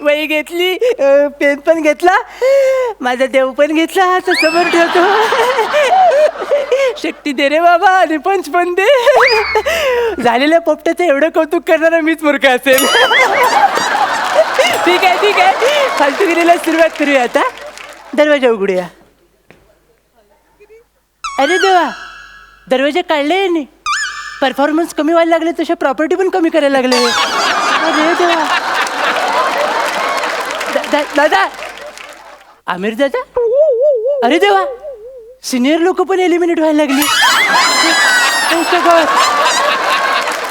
वही घेतली पेन पण घेतला. माझा देव पण घेतला आता समोर ठेवतो. शक्ती दे रे बाबा आणि पंच पण दे. झालेल्या पोपट्याचं एवढं कौतुक करणारा मीच मूर्ख असेल. ठीक आहे ठीक आहे. फालतूगिरीला सुरुवात करूया आता. दरवाजा उघडूया. अरे देवा दरवाजे काढले यांनी. परफॉर्मन्स कमी व्हायला लागले तशा प्रॉपर्टी पण कमी करायला लागले अरे देवा. दादा दादा. आमिर दादा? अरे देवा सिनियर लोक पण एलिमिनेट व्हायला लागली.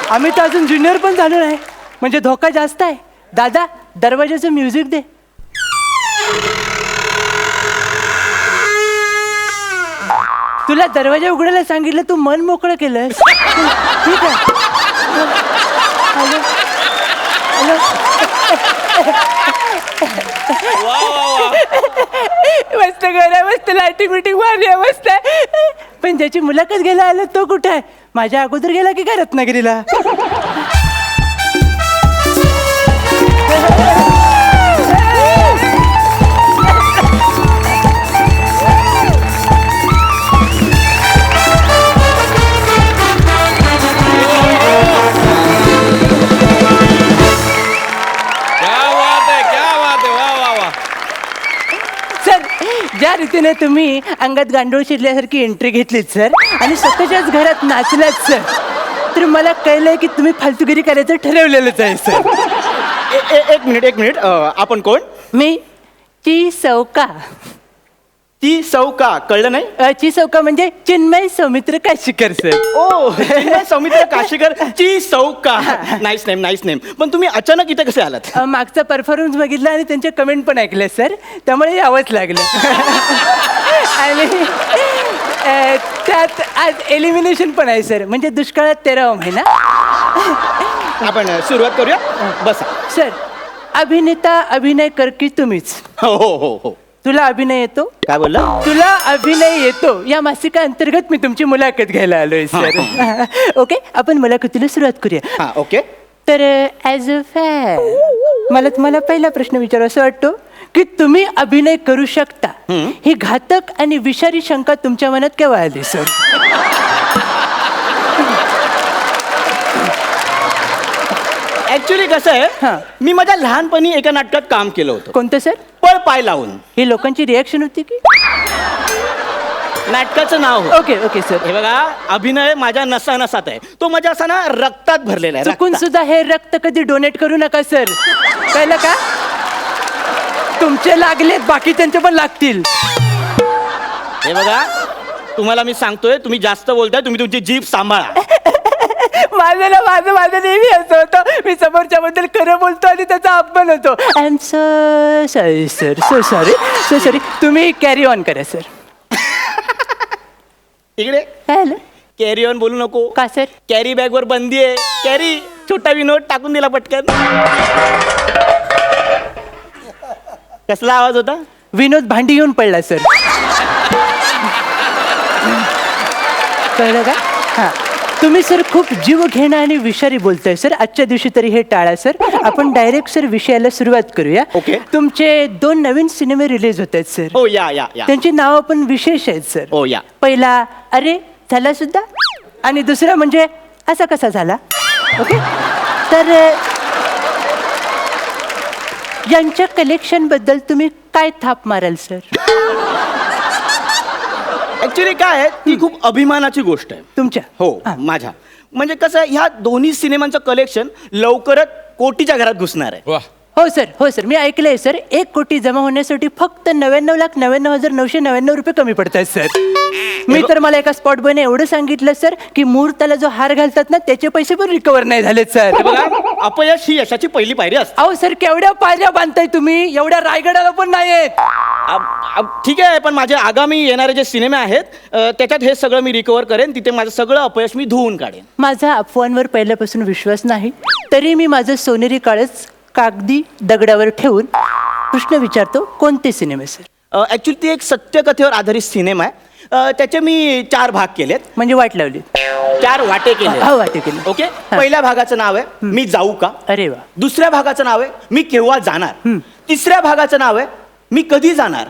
आम्ही तर अजून ज्युनियर पण झालो नाही. म्हणजे धोका जास्त आहे. दादा दरवाजाचं म्युझिक दे. तुला दरवाजा उघडायला सांगितलं तू मन मोकळं केलं ठीक आहे. हॅलो. हॅलो. मस्त घर आहे मस्त लाइटिंग बिटिंग मारली आहे मस्त आहे. पण ज्याची मुलाखत घ्यायला आलं तो कुठं आहे? माझ्या अगोदर गेला की काय रत्नागिरीला तुम्ही अंगात गांडूळ शिरल्यासारखी एंट्री घेतलीत सर आणि स्वतःच्याच घरात नाचलात सर तर मला कळलंय की तुम्ही फालतूगिरी करायचं ठरवलेलंच आहे सर ए- ए- एक मिनिट एक मिनिट. अ, आपण कोण? मी ची सौका. ती सौका कळलं नाही? अ, ची सौका म्हणजे चिन्मय सौमित्र काशीकर सर. ओ चिन्मय सौमित्र काशीकर ची सौका. नाईस नेम नाईस नेम पण तुम्ही अचानक इथे कसे आलात? अ, मागचा परफॉर्मन्स बघितला आणि त्यांचे कमेंट पण ऐकले सर. त्यामुळे यावंच लागलं. आणि अ, त्यात आज एलिमिनेशन पण आहे सर. म्हणजे दुष्काळात तेरावा महिना आपण अ, सुरुवात करूया. बसा. सर अभिनेता अभिनय कर की तुम्हीच. हो हो हो हो. तुला अभिनय येतो? काय बोलला? तुला अभिनय येतो. या मासिका अंतर्गत मी तुमची मुलाखत घ्यायला आलोय सर ओके आपण मुलाखतीला सुरुवात करूया. हा ओके तर ॲज अ फॅन मला तुम्हाला पहिला प्रश्न विचारू असं वाटतो की तुम्ही अभिनय करू शकता. ही घातक आणि विषारी शंका तुमच्या मनात केव्हा आली सर ऍक्च्युली कसं हा. आहे मी माझ्या लहानपणी एका नाटकात काम केलं होतं. कोणतं सर पळ पाय लावून. ही लोकांची रिॲक्शन होती की? नाटकाचं नाव होतं. ओके ओके सर हे बघा अभिनय माझ्या नसा नसात आहे. तो माझ्या असा ना रक्तात भरलेला आहे चुकून रक्तात. सुद्धा हे रक्त कधी डोनेट करू नका सर कळलं का? तुमचे लागलेत बाकीच्यांचे पण लागतील. हे बघा तुम्हाला मी सांगतोय तुम्ही जास्त बोलताय तुम्ही तुमची जीभ सांभाळा. माझं ना माझं माझं नेहमी असं होतं. मी समोरच्या बद्दल खरं बोलतो आणि त्याचा अपमान होतो. I am so sorry sir so sorry so sorry तुम्ही कॅरी ऑन करा सर इकडे. काय झालं कॅरी ऑन बोलू नको. का सर कॅरी बॅग वर बंदी आहे. कॅरी छोटा विनोद टाकून दिला पटकन. कसला आवाज होता? विनोद भांडी घेऊन पडला सर कळलं का? हां. तुम्ही सर खूप जीव घेणं आणि विषारी बोलताय सर. आजच्या दिवशी तरी हे टाळा सर. आपण डायरेक्ट सर विषयाला सुरुवात करूया. Okay. तुमचे दोन नवीन सिनेमे रिलीज होत आहेत सर. हो या या या त्यांची नावं पण विशेष आहेत सर. हो या पहिला अरे झाला सुद्धा? आणि दुसरा म्हणजे असा कसा झाला? ओके तर अ, यांच्या कलेक्शनबद्दल तुम्ही काय थाप माराल सर? ऍक्च्युली काय आहे ती खूप अभिमानाची गोष्ट आहे. तुमच्या? हो हा. माझ्या. म्हणजे कसं आहे, ह्या दोन्ही सिनेमांचं कलेक्शन लवकरच कोटीच्या घरात घुसणार आहे. वा हो सर. हो सर. मी ऐकलंय सर. एक कोटी जमा होण्यासाठी फक्त नव्याण्णव लाख नव्याण्णव हजार नऊशे नव्याण्णव रुपये कमी पडत आहेत सर. मी तर मला एका स्पॉट बॉयने एवढं सांगितलं सर की मुहूर्ताला जो हार घालतात ना त्याचे पैसे पण रिकवर नाही झालेत सर. बघा. अपयश ही यशाची पहिली पायरी असते. अहो सर केवढ्या पायऱ्या बांधताय तुम्ही? एवढ्या रायगडाला पण नाही आहेत ठीक आहे पण माझे आगामी येणारे जे सिनेमे आहेत अ, त्याच्यात हे सगळं मी रिकवर करेन तिथे माझं सगळं अपयश मी धुवून काढेन. माझा अफवांवर पहिल्यापासून विश्वास नाही तरी मी माझं सोनेरी काळच कागदी दगडावर ठेवून प्रश्न विचारतो कोणते सिनेमे सर? ॲक्च्युली ती एक सत्यकथेवर आधारित सिनेमा आहे. अ, त्याचे मी चार भाग केलेत. म्हणजे वाट लावली. चार वाटे केले हा वाटे केले ओके? पहिल्या भागाचं नाव आहे मी जाऊ का? अरे वा. दुसऱ्या भागाचं नाव आहे मी केव्हा जाणार? हं. तिसऱ्या भागाचं नाव आहे मी कधी जाणार?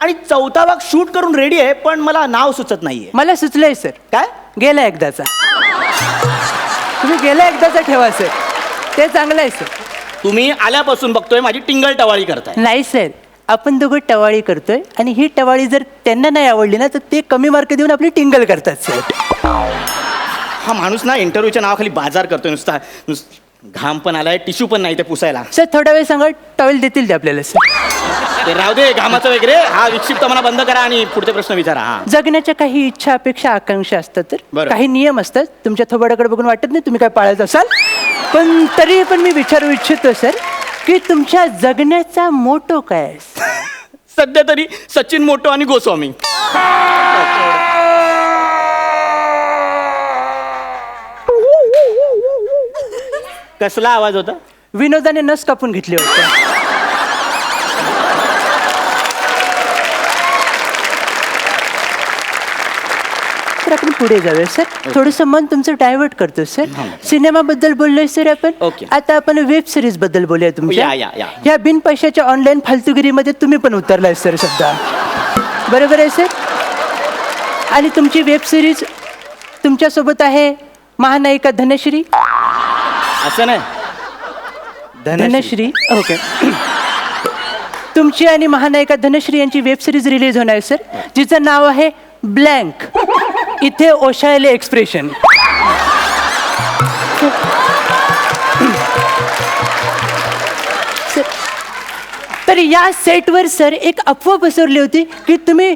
आणि चौथा भाग शूट करून रेडी आहे पण मला नाव सुचत नाहीये. मला सुचलंय सर. काय? गेला एकदाचा. तुम्ही गेला एकदाचा ठेवा सर. ते चांगलं आहे सर. तुम्ही आल्यापासून बघतोय माझी टिंगल टवाळी करताय. नाही सर. आपण दोघं टवाळी करतोय आणि ही टवाळी जर त्यांना नाही आवडली ना तर ते कमी मार्क देऊन आपली टिंगल करतात सर हा माणूस ना इंटरव्ह्यूच्या नावाखाली बाजार करतोय नुसता. नुस- घाम पण आलाय टिश्यू पण नाही ते पुसायला. सर थोडा वेळ सांगा टॉवेल देतील ते आपल्याला सर. ते राहू दे घामाचं वगैरे. हा विक्षिप्तपणा बंद करा आणि पुढचे प्रश्न विचारा हा. जगण्याच्या काही इच्छा अपेक्षा आकांक्षा असतात तर बरं. काही नियम असतात. तुमच्या थोबाडाकडे बघून वाटत नाही तुम्ही काय पाळत असाल. पण तरी पण मी विचारू इच्छितो सर. की तुमच्या जगण्याचा मोटो काय आहे? सध्या तरी सचिन मोटो आणि गोस्वामी. कसला आवाज होता? विनोदाने नस कापून घेतली होती. पुढे जाऊया सर थोडंसं मन तुमचं डायव्हर्ट करतो सर सिनेमाबद्दल बोललोय सर आपण. Okay. आता आपण वेब सिरीजबद्दल बोलूया तुमच्या. या, या, या. या बिन पैशाच्या ऑनलाईन फालतुगिरीमध्ये तुम्ही पण उतरलाय सर सध्या बरोबर आहे सर आणि तुमची वेब सिरीज तुमच्यासोबत आहे महानायिका धनश्री? असं नाही. धनश्री. ओके तुमची आणि महानायिका धनश्री यांची वेब सिरीज रिलीज होणार आहे सर जिचं नाव आहे ब्लँक इथे ओशायले एक्सप्रेशन. तर या सेटवर सर एक अफवा पसरली होती की तुम्ही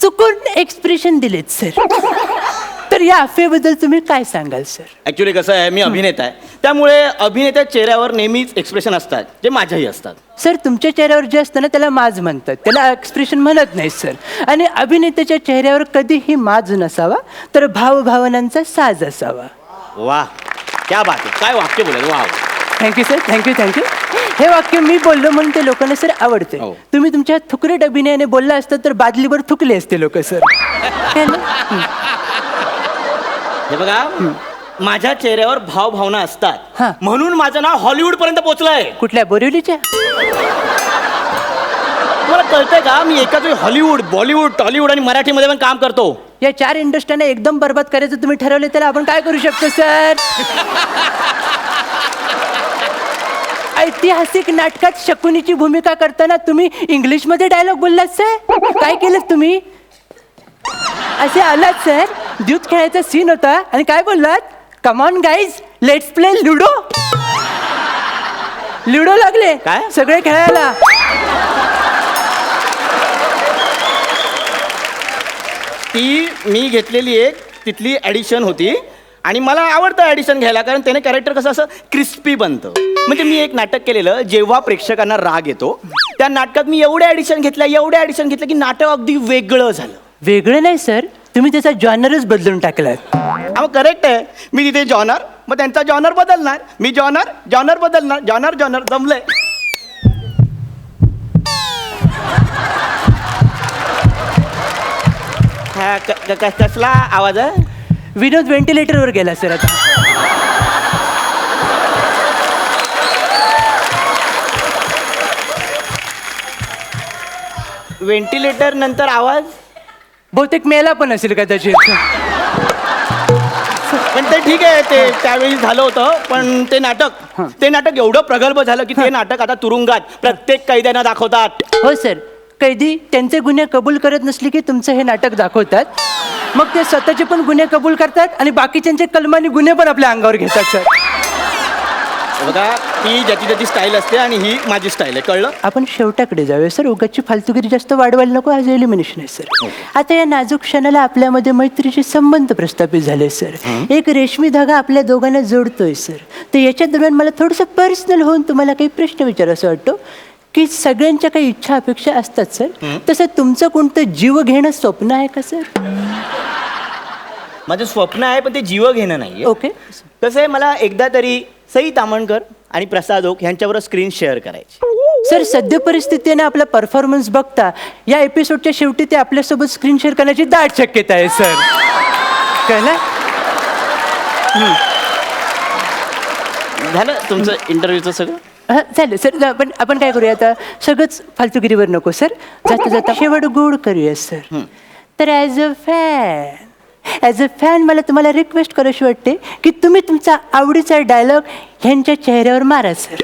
चुकून एक्सप्रेशन दिलेत सर. तर या अफवेबद्दल तुम्ही काय सांगाल सर? ऍक्च्युली कसं आहे मी अभिनेता आहे. त्यामुळे अभिनेत्या चेहऱ्यावर नेहमीच एक्सप्रेशन असतात जे माझ्याही असतात. सर तुमच्या चेहऱ्यावर जे असतं ना त्याला माज म्हणतात. त्याला एक्सप्रेशन म्हणत नाही सर. आणि अभिनेत्याच्या चेहऱ्यावर कधीही माज नसावा तर भावभावनांचा साज असावा. वा क्या बात आहे. काय वाक्य बोलाय वा थँक्यू सर थँक्यू थँक्यू हे वाक्य मी बोललो म्हणून ते लोकांना सर आवडते. हो. तुम्ही तुमच्या थुकरेट अभिनयाने बोलला असतं तर बादलीवर थुकले असते लोक सर. है बघा माझ्या चेहऱ्यावर भाव भावना हा. असतात म्हणून माझं नाव हॉलिवूड पर्यंत पोहोचलंय कुठल्या बोरिवलीच्या? तुम्हाला कळतंय का? मी एकाच वेळी हॉलिवूड बॉलिवूड टॉलिवूड आणि मराठीमध्ये पण काम करतो. या चार इंडस्ट्रीने एकदम बरबाद करायचं तुम्ही ठरवले त्याला आपण काय करू शकतो सर? ऐतिहासिक नाटकात शकुनीची भूमिका करताना तुम्ही इंग्लिशमध्ये डायलॉग बोललात सर? काय केलं तुम्ही? असे आलात सर? द्यूत खेळायचा सीन होता. आणि काय बोललात? Come on guys let's play ludo ludo लागले. काय? सगळे खेळायला. ती मी घेतलेली एक तिथली ॲडिशन होती. आणि मला आवडतं ॲडिशन घ्यायला कारण त्याने कॅरेक्टर कसं असं क्रिस्पी बनतं. म्हणजे मी एक नाटक केलेलं जेव्हा प्रेक्षकांना राग येतो त्या नाटकात मी एवढ्या ॲडिशन घेतल्या एवढ्या ॲडिशन घेतल्या की नाटक अगदी वेगळं झालं. वेगळं नाही सर तुम्ही त्याचा जॉनरच बदलून टाकलात. हा मग करेक्ट आहे. मी तिथे जॉनर मग त्यांचा जॉनर बदलणार. मी जॉनर जॉनर बदलणार. जॉनर जॉनर जमलंय. हा, क- क- क- कसला आवाज आहे विनोद व्हेंटिलेटरवर गेला सर आता. व्हेंटिलेटर नंतर आवाज? बहुतेक मेला पण असेल कदाचित पण ते ठीक आहे ते त्यावेळी झालं होतं पण ते नाटक ते नाटक एवढं प्रगल्भ झालं की ते नाटक आता तुरुंगात प्रत्येक कैद्यांना दाखवतात. हो सर. कैदी त्यांचे गुन्हे कबूल करत नसले की तुमचं हे नाटक दाखवतात. मग ते स्वतःचे पण गुन्हे कबूल करतात आणि बाकीच्यांचे कलमानी गुन्हे पण आपल्या अंगावर घेतात सर. बघा ती ज्याची ज्याची स्टाईल असते आणि ही माझी स्टाईल आहे. कळलं? आपण शेवटाकडे जाऊया सर. उगाची फालतुगिरी जास्त वाढवायला नको आज एलिमिनेशन आहे सर. आता या नाजूक क्षणाला आपल्यामध्ये मैत्रीचे संबंध प्रस्थापित झाले सर. एक रेशमी धागा आपल्या दोघांना जोडतोय सर. तर याच्या दरम्यान मला थोडंसं पर्सनल होऊन तुम्हाला काही प्रश्न विचारायचं वाटतो की सगळ्यांच्या काही इच्छा अपेक्षा असतात सर. तसं तुमचं कोणतं जीव घेणं स्वप्न आहे का सर? माझं स्वप्न आहे पण ते जीव घेणं नाही ओके. कसं आहे मला एकदा तरी सई तामणकर आणि प्रसाद ओक यांच्याबरोबर स्क्रीन शेअर करायची. सर सद्य परिस्थितीने आपला परफॉर्मन्स बघता या एपिसोडच्या शेवटी ते आपल्यासोबत स्क्रीन शेअर करण्याची दाट शक्यता आहे सर कळलं? झालं तुमचं इंटरव्ह्यूचं सगळं? हा, चालेल सर जा, आपण आपण काय करूया आता? सगळंच फालतुगिरीवर नको सर जाता जाता शेवट गोड करूया सर तर as a fan as a fan मला तुम्हाला रिक्वेस्ट करायची वाटते की तुम्ही तुमचा आवडीचा डायलॉग ह्यांच्या चेहऱ्यावर मारा सर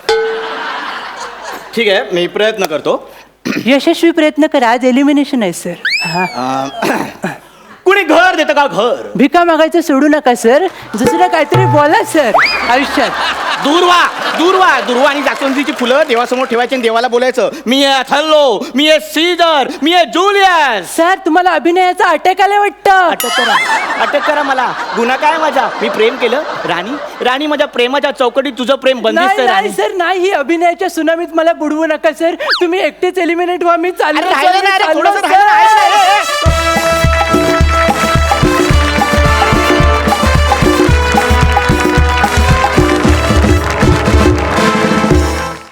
ठीक आहे मी प्रयत्न करतो. यशस्वी प्रयत्न करा आज एलिमिनेशन आहे सर हा. कुणी घर देतं का घर? भिका मागायचं सोडू नका सर दुसरं काहीतरी बोला सर आयुष्यात. दूरवा दूरवा दूरवा आणि जास्वंदीची फुलं देवासमोर ठेवायची आणि देवाला बोलायचं मी आहे अथल्लो मी आहे सीजर मी आहे जुलियस सर तुम्हाला अभिनयाचा अटॅक आला वाटतं? अटक करा अटक करा मला. गुन्हा काय माझा? मी प्रेम केलं. राणी राणी माझ्या प्रेमाच्या चौकटीत तुझं प्रेम बंदिस्त नाही आहे नाही राणी. सर नाही. ही अभिनयाच्या सुनामीत मला बुडवू नका सर. तुम्ही एकटेच एलिमिनेट व्हा मी चाललो अरे राहिलं चाललो, नाही रे, चाललो, थोडंसं सर. राहिलं, राहिलं,